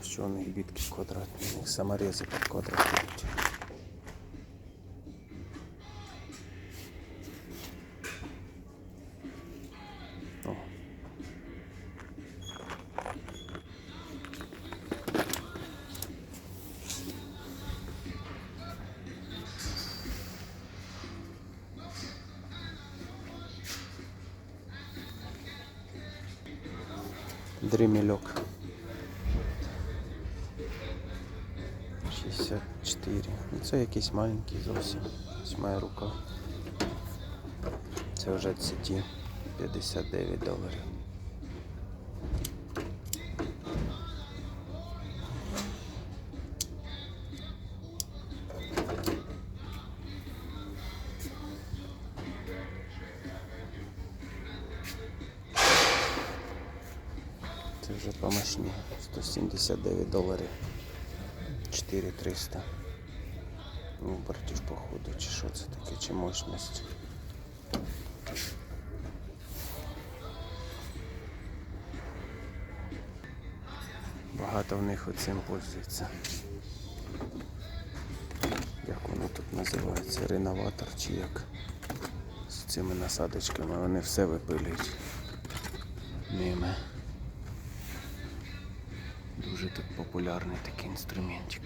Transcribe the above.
Ось що у них бітки квадратні, у них саморези під квадрат ідуть. О. 64. Ну це якийсь маленький зовсім. Ось моя рука. Це вже CT 59 доларів. Це вже помощні. 179 доларів. 4300. Вибортів походу, чи що це таке, чи мощність. Багато в них оцим пользується. Як воно тут називається? Реноватор чи як? З цими насадочками вони все випилюють ними. Дуже тут популярний такий інструментик.